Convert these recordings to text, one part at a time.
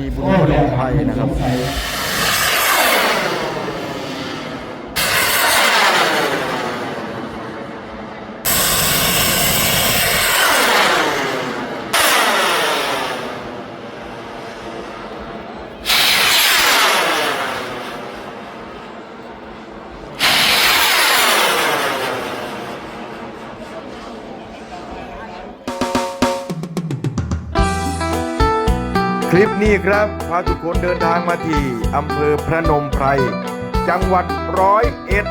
ณีบุญพลงไทยนะครับ นี้ครับพาทุกคนเดินทางมาที่อำเภอพระนมไพร จังหวัดร้อยเอ็ด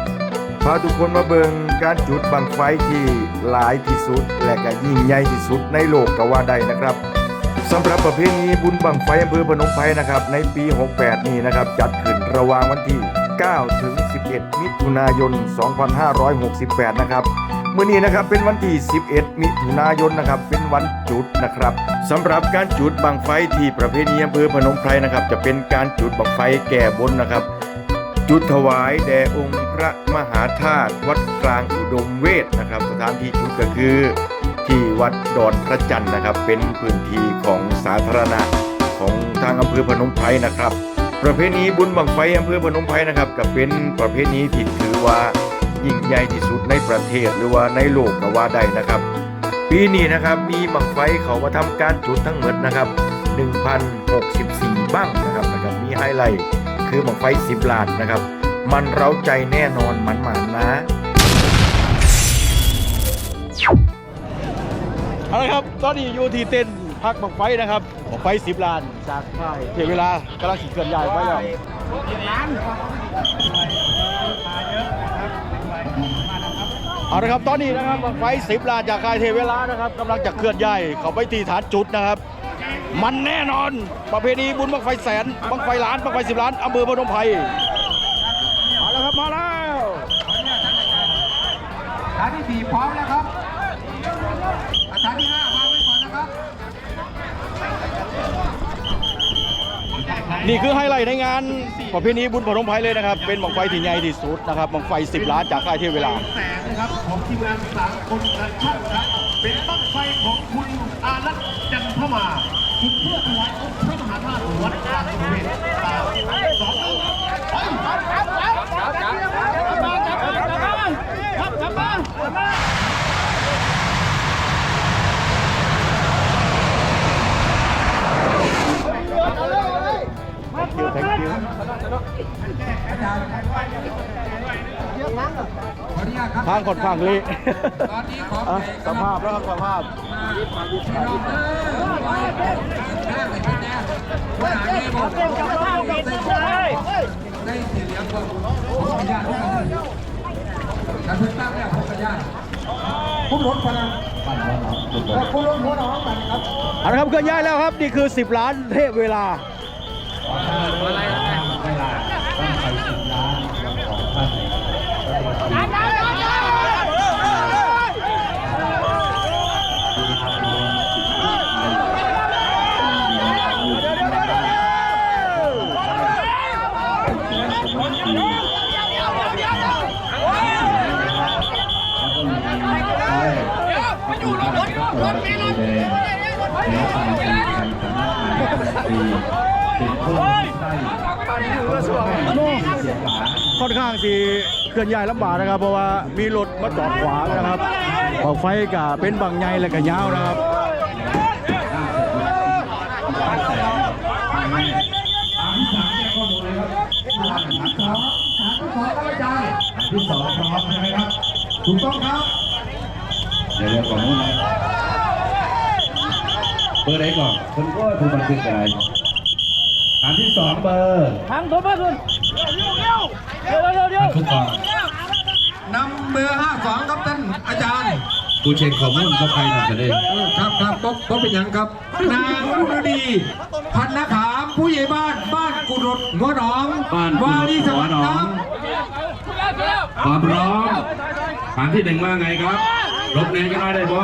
พาทุกคนมาเบิงการจุดบังไฟที่หลายที่สุด และก็ยิ่งใหญ่ที่สุดในโลกก็ว่าได้นะครับสำหรับประเพณีบุญบังไฟอำเภอพนมไพรนะครับในปี 68 นี้นะครับจัดขึ้นระหว่างวันที่ 9 ถึง 11 มิถุนายน 2568 นะครับ มื่อนี้นะครับเป็นวันที่ 11 มิถุนายนนะครับเป็นวันจุดนะครับสำหรับการจุดบังไฟที่ประเพณีอำเภอพนมไพรนะครับ จะเป็นการจุดบังไฟแก่บนนะครับ จุดถวายแด่องค์พระมหาธาตุวัดกลางอุดมเวทนะครับ สถานที่จุดก็คือที่วัดดอนพระจันทร์นะครับ เป็นพื้นที่ของสาธารณะของทางอำเภอพนมไพรนะครับ ประเพณีบุญบังไฟอำเภอพนมไพรนะครับก็เป็นประเพณีที่ถือว่า ยิ่งใหญ่ที่สุดในประเทศหรือว่าในโลกก็ว่าได้นะครับ ปีนี้นะครับมีบังไฟเขามาทำการจุดทั้งหมดนะครับ 1,064 บ้างนะครับนะครับมีไฮไลท์คือบังไฟ 10ล้านนะครับ มันเร้าใจแน่นอนมันหมานนะเอาละครับตอนนี้อยู่ที่เต็นพักบังไฟนะครับบังไฟ10ล้านจากค่ายเทเวลากำลังขีดเกินใหญ่ไปแล้ว เอาละครับตอนนี้นะครับบังไฟสิบลานจากคายเทเวลานะครับกำลังจะเคลื่อนย้ายเขาไปตีฐานจุดนะครับ มันแน่นอนประเพณีบุญบังไฟแสนบังไฟล้านบังไฟสิบล้านอำเภอพนมไพรมาแล้วครับมาแล้วฐานที่สี่พร้อมแล้วครับฐานที่ห้า นี่คือไฮไลท์ในงานประเพณีบุญพนมไพเลยนะครับ เป็นบังไฟที่ใหญ่ที่สุดนะครับบังไฟสิบล้านจากค่ายเทเวลา แสงนะครับของทีมงานสามคนกระช่างครับเป็นบั้งไฟของคุณอารัตน์จันทมาจุดเพื่อถวายองค์พระมหาธาตุวัดกลางบริเวณตาสองขาตครับทางค่อนข้างเละตอนนี้ขออะเพลงสภาพแล้วครับสภาพพี่น้องเออแน่เลยเป็นแน่ขนาดนี้ผมได้เสียเหลียงผมผมขออนุญาตทุกท่านการเพิ่งตั้งเนี่ยผมขออนุญาตผู้รถพนันผู้รถหัวหนองกันครับเอาละครับเคลื่อนย้ายแล้วครับนี่คือ 10 ล้านเทพเวลา ค่อนข้างที่เคลื่อนย้ายลำบากนะครับ เพราะว่ามีรถมาจอดขวางนะครับออกไฟกับเป็นบางใหญ่และก็ยาวนะครับที่สองพร้อมใช่ไหมครับถูกต้องครับเดี๋ยวเดี๋ยวก่อนนู้นนะเบอร์ไหนก่อนคนก็ถูกบันทึกอะไร ฐานที่สองเบอร์ทางตัวมาคุณเดี๋ยวเดี๋ยวเดี๋ยวทุกก่อนนำเบอร์52ครับท่านอาจารย์ผู้เช็คข้อมูลก็ใครหนึ่งจะได้เออครับครับก็ก็เป็นอย่างครับ นางอุรดี พันนาขามผู้ใหญ่บ้านบ้านกุดรดหัวหนองบ้านวารีสหัวัวสหนดิ์อครังบความพร้อมฐานที่หนึ่งว่าไงครับรบแนนกันมาได้บ่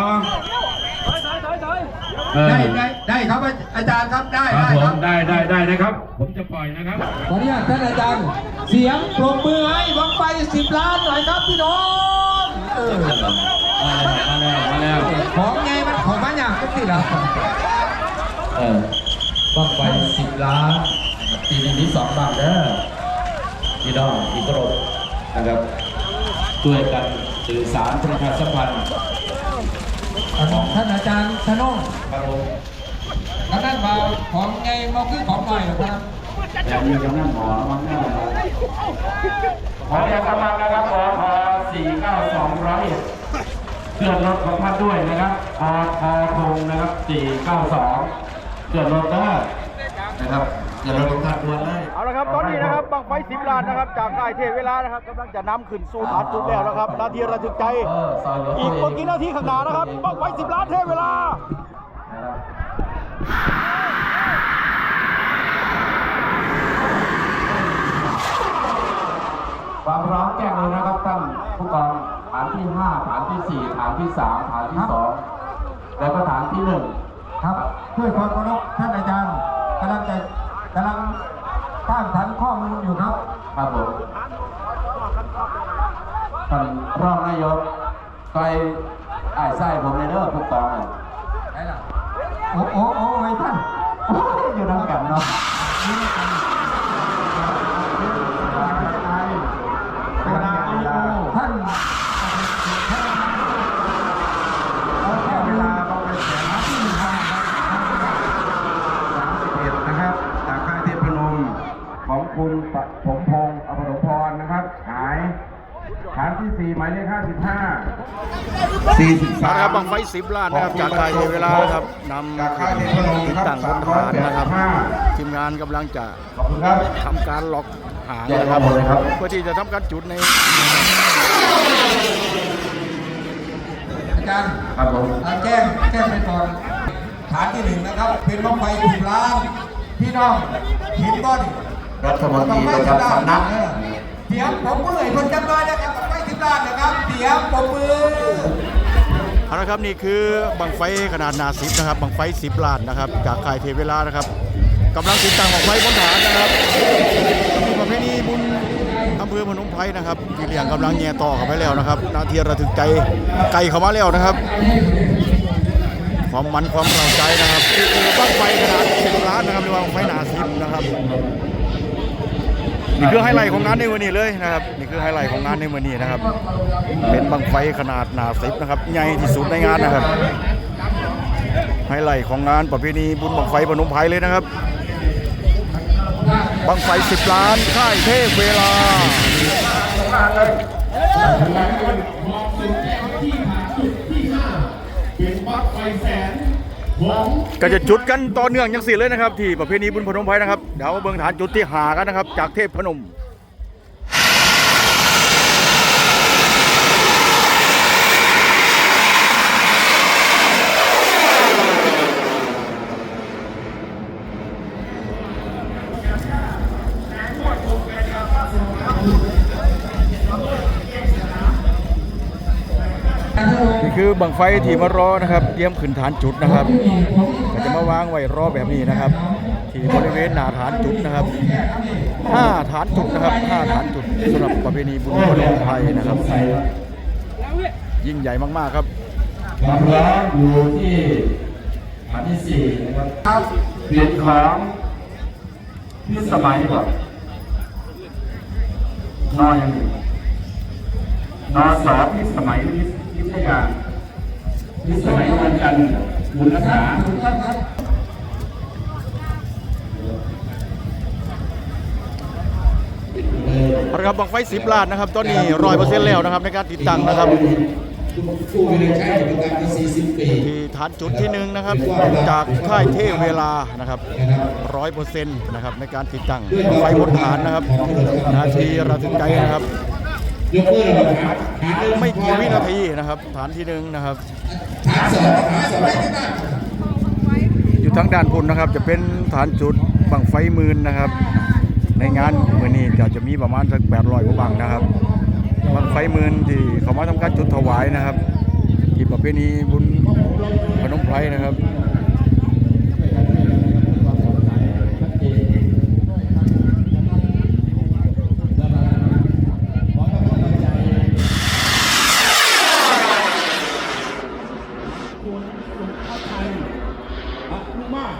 เออ ได้ได้ได้ครับอาจารย์ครับได้ครับได้ผครัมบ ได้ได้ได้นะครับ ผมจะปล่อยนะครับ ขออนุญาตท่านอาจารย์ เสียงปรบมือให้บังไฟ10ล้านหน่อยครับพี่น้องเออมาแล้วมาแล้วมาแล้วของไงมันของมันอย่างก็สิล่ะบ้างไฟสิบล้านปีนี้มีสองบ้างเด้อพี่น้องที่เคารพนะครับช่วยกันสื่อสารประชาสัมพันธ์ ท่านอาจารย์ธนงครับผมกำนันบ่าวของไงมาคือของหน่อยเหรอครับอย่างนี้กำนันหมอมังหน้ามาขออย่าสมัครนะครับขอพอสี่เก้าสองร้อยเตือนรถของท่านด้วยนะครับพอพอทงนะครับสี่เก้าสองเตือนรถได้นะครับเตื อนรถของท่านด้วยเลยเอาละครับตอนนี้นะครับบังไฟสิบล้านนะครับจากค่ายเทพเวลานะครับกำลังจะนำขึ้นสู่ฐานจุดแล้วนะครับนาทีระทึกใจเออซอยเหลืออีตัวกเองเมื่อกี้นาทีข้างหน้านะครับบังไฟสิบล้านเทพเวลาความพร้อมแจ้งเลยนะครับท่านผู้กองฐานที่ 5 ฐานที่ 4 ฐานที่ 3 ฐานที่ 2 แล้วก็ฐานที่ 1 ครับด้วยความเคารพท่านอาจารย์กำลังจะ กำลังตั้งฐานข้อมูลอยู่ครับ ครับผมท่านรองนายกต่อยไอ้ายไส้ผมในเด้อผู้กองน่ะไหนล่ะโอ้โอ้โอ้ไอ้ท่าน โอ้ยอยู่น้ำกันเนาะ หมายเลขห้าสิบห้าสี่สิบสามนะครับบังไฟสิบล้านนะครับจากค่ายเทพเวลานะครับนำจากค่ายเทพนมติดครับตั้งบสามนร้อยฐานแปดนะคสิรับบห้าทีมงานกำลังจะขอบคุณครับทำการล็อกหางแจ้งนะคข้รัอบมูลเลยครับเพื่อที่จะทำการจุดในอาจารย์ครับผมอ่าแจ้งแจ้งไปก่อนฐานที่หนึ่งนะครับ เป็นบ้องไฟสิบล้าน พี่น้องเห็นบ่นี่รัฐมนตรีประจำสำนักเสียงผมก็เลยคนจำได้นะครับ บด้านนะครับเสียงผมมือเอาละครับนี่คือบังไฟขนาดหนาสิบนะครับบังไฟสิบล้านนะครับ จากค่ายเทเวลานะครับกำลังติดตั้งบังไฟบนฐานนะครับมีประเพณีบุญอำเภอพนมไพรนะครับที่เลี้ยงกำลังแย่ต่อเข้าไปแล้วนะครับ นาทีระทึกใจไก่เข้ามาแล้วนะครับ ความมันความเราใจนะครับบังไฟขนาดสิบล้านนะครับหรือว่าบังไฟหนาสิบนะครับ นี่คือไฮไลท์ของงานในวันนี้เลยนะครับนี่คือไฮไลท์ของงานในวันนี้นะครับ เป็นบังไฟขนาดหนาสิบนะครับใหญ่ที่สุดในงานนะครับไฮไลท์ของงานประเพณีบุญบังไฟพนมไพรเลยนะครับบังไฟสิบล้านค่ายเทพเวลาเป็นบักไฟแสน ก็จะจุดกันต่อเนื่องยังสี่เลยนะครับ ที่ประเพณีบุญพนมไพรนะครับเดี๋ยวมาเบื้องฐานจุดที่หากันนะครับ จากเทพพนม คือบังไฟที่มารอนะครับ เตรียมขึ้นฐานจุดนะครับก็จะมาวางไว้รอแบบนี้นะครับ ที่บริเวณหน้าฐานจุดนะครับห้าฐานจุดนะครับห้าฐานจุดสำหรับประเพณีบุญพนมไพรนะครับ ยิ่งใหญ่มากๆครับความพร้ออยู่ที่ฐานที่4นะครับครับเปลี่ยนของพิสมัยก่อนนอยังนอสอพิสมัยพิพิทยา พิสมัยวันจันทร์บุญรักษาเอาละครับบังไฟสิบล้านนะครับ ตอนนี้ร้อยเปอร์เซ็นต์แล้วนะครับในการติดตั้งนะครับผู้บริหารใช้กิจการมา40ปีที่ฐานจุดที่หนึ่งนะครับ จากค่ายเทพเวลานะครับนะครับร้อยเปอร์เซ็นต์นะครับในการติดตั้งบังไฟบนฐานนะครับ นาทีระทึกใจนะครับ ยกมือเราหาหาหนึ่งไม่กี่วินาทีนะครับ ฐานที่หนึ่งนะครับหาสองหาสองไปที่นั่นอยู่ทางด้านพุ่นนะครับ จะเป็นฐานจุดบังไฟหมื่นนะครับ ในงานมือนี้ก็จะมีประมาณสัก800กว่าบังนะครับบังไฟหมื่นที่เขามาทำการจุดถวายนะครับที่ประเพณีบุญพนมไพรนะครับ ส่วนหลวงพ่อไทยอนุมาต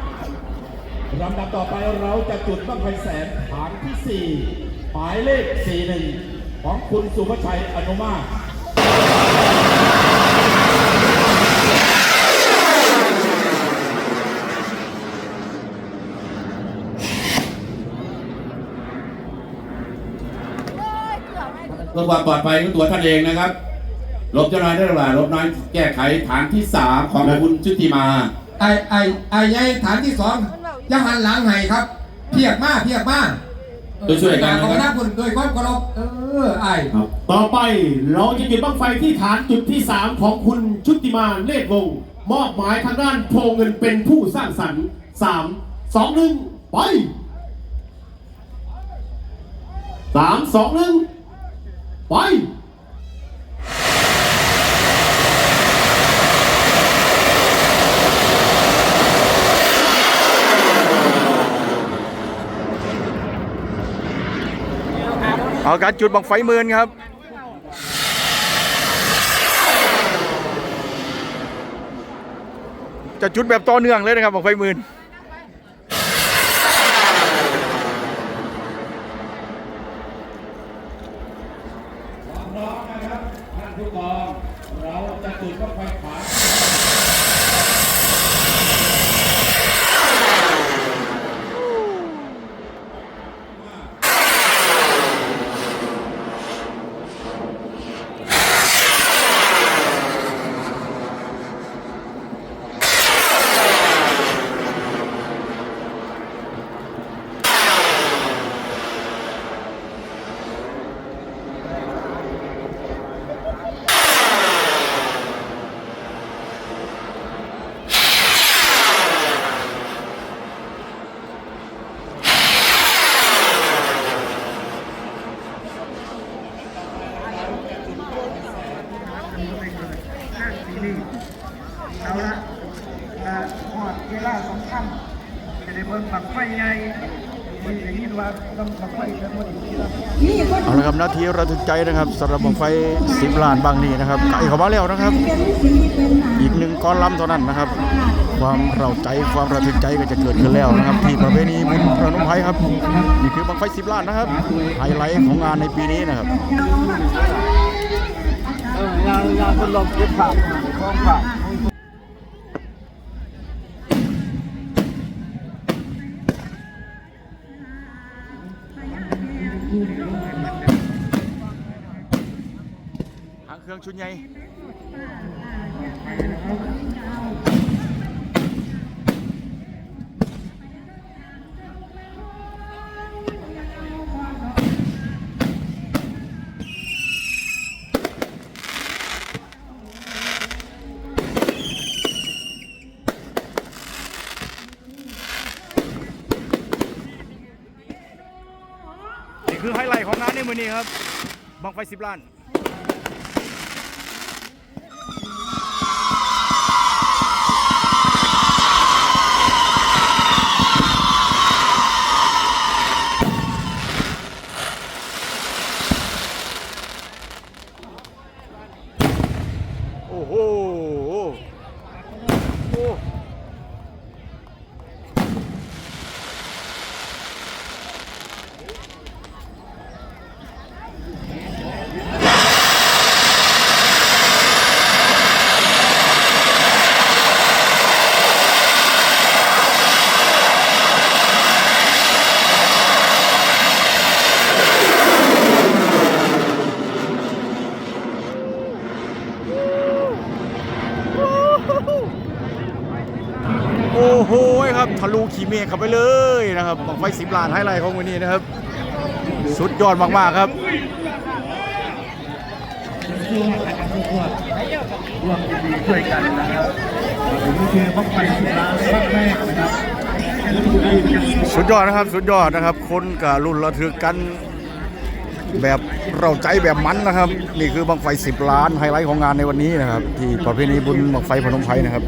ลำดับต่อไปเรา จะจุดบั้งไฟแสนฐานที่ 4 หมายเลข 41 ของคุณสุภชัยอนุมาตรเพื่อความปลอดภัยของตัวท่านเองนะครับ ลบเจ้าน้อยได้หรือเปล่าลบน้อยแก้ไขฐานที่สามของคุณชุติมา ไอ้ไอ้ไอ้ยัยฐานที่สองอยังหันหลังให้ครับ เพียกมากเพียกมากช่วยๆกันนะขอบครับคุณโดยความเคารพเออไอ้ต่อไปเราจะจุดบั้งไฟที่ฐานจุดที่ 3 ของคุณชุติมาเลศวงศ์มอบหมายทางด้านโพเงินเป็นผู้สร้างสรรค์ 3 2 1 ไป 3 2 1 ไป เอาการจุดบังไฟเมือนครับ จะจุดแบบต่อเนื่องเลยนะครับบังไฟเมือนผู้กองเราจะจุดบั้งไฟขวา เอาละอ่าหอดเวลาสำคัญจะได้เบิ่งบังไฟใหญ่มีอย่างนี้ว่าต้องบังไฟทั้งหมดอีกทีละ เอาละครับนาทีระทึกใจนะครับสำหรับบังไฟ10ล้านบางนี้นะครับไก่เข้ามาแล้วนะครับ อีกหนึ่งก้อนลำเท่านั้นนะครับ ความเราใจความระทึกใจก็จะเกิดขึ้นแล้วนะครับ ที่ประเพณีบุญพระนุภัยครับนี่คือบังไฟ10ล้านนะครับไฮไลท์ของงานในปีนี้นะครับหานงานเครื่องชุดใหญ่นี่คือไฮไลท์ของงานในมือนี้ครับบังไฟ10ล้าน โอ้โห โอ้ โอ้โหครับทะลุขี เมฆเข้าไปเลยนะครับบังไฟสิบล้านไฮไลท์ของวันนี้นะครับ สุดยอดมากๆครับร่วมช่วยกันนะครับนี่คือบั้งไฟสิบล้านครั้งแรกนะครับสุดยอดนะครับสุดยอดนะครับ คนกับรุ่นระทึกกันแบบเราใจแบบมันนะครับ นี่คือบังไฟ 10 ล้านไฮไลท์ของงานในวันนี้นะครับ ที่ประเพณีบุญบังไฟพนมไพรนะครับ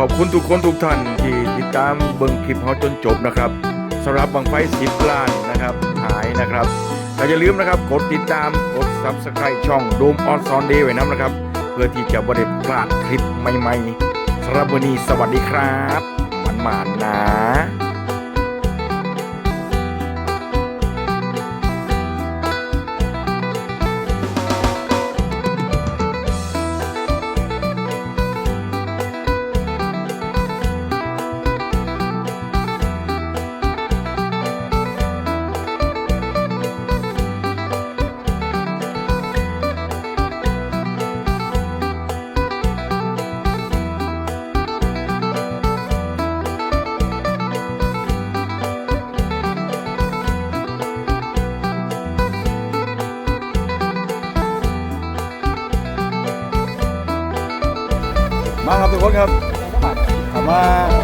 ขอบคุณทุกคนทุกท่านที่ติดตามเบิ่งคลิปเขาจนจบนะครับสำหรับบังไฟสิบล้านนะครับหายนะครับแต่อย่าลืมนะครับกดติดตามกด Subscribe ช่องโดมออนซอนเดย์ไว้น้ำนะครับ เพื่อที่จะบริพลาดคลิปใหม่ๆสำหรับวันนี้สวัสดีครับ มันหมานนะ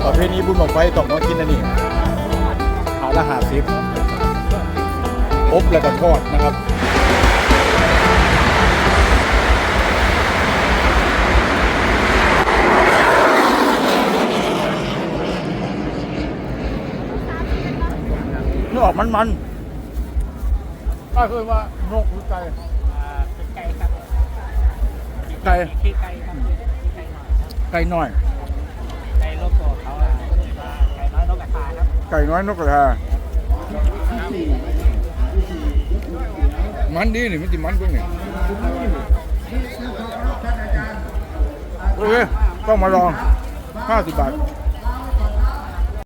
ประเพณีบุญบังไฟต้องมากินอันนี้ขาละหาสิบอบแล้วก็ทอดนะครับเนื้อออกมันมันๆก็คือว่านกหรือไก่ไก่ครับไก่ที่ไก่ครับไก่น้อยไก่น้อย ไก่น้อยนกกระทามันดีนี่มันติมันกว่านี่โอเคต้องมาลอง 50 บาท